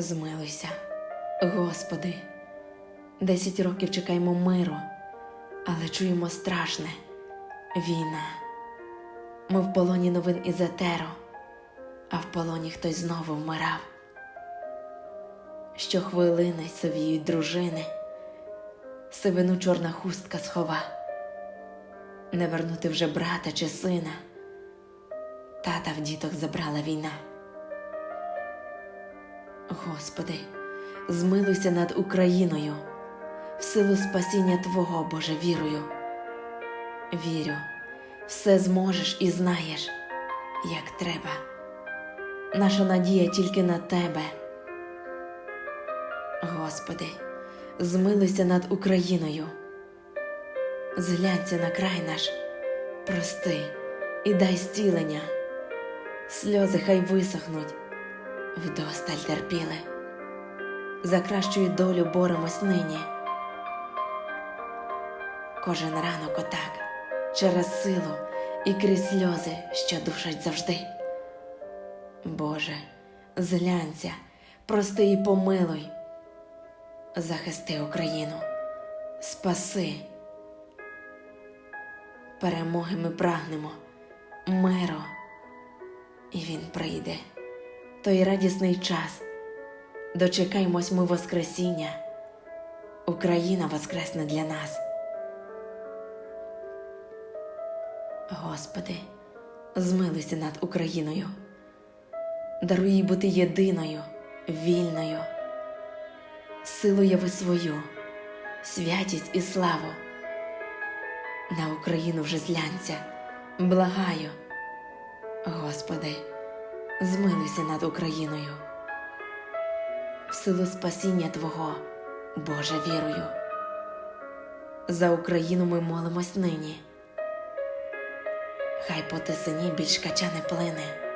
Змилуйся, Господи, десять років чекаємо миру, але чуємо страшне війна. Ми в полоні новин із етеру, а в полоні хтось знову вмирав. Щохвилини совіють дружини, сивину чорна хустка схова, не вернути вже брата чи сина, тата в діток забрала війна. Господи, змилуйся над Україною, в силу спасіння Твого, Боже, вірую. Вірю, все зможеш і знаєш, як треба. Наша надія тільки на Тебе. Господи, змилуйся над Україною. Зглянься на край наш, прости і дай зцілення. Сльози хай висохнуть, вдосталь терпіли. За кращою долю боремось нині. Кожен ранок отак, через силу і крізь сльози, що душать завжди. Боже, зглянься, прости і помилуй, захисти Україну, спаси. Перемоги ми прагнемо, миру, і він прийде, той радісний час. Дочекаймось ми Воскресіння, Україна воскресне для нас. Господи, змилуйся над Україною, даруй їй бути єдиною, вільною, силу яви свою, святість і славу. На Україну вже злянься, благаю. Господи, змилуйся над Україною. В силу спасіння Твого, Боже, вірую. За Україну ми молимось нині. Хай по тисині більш кача не плине.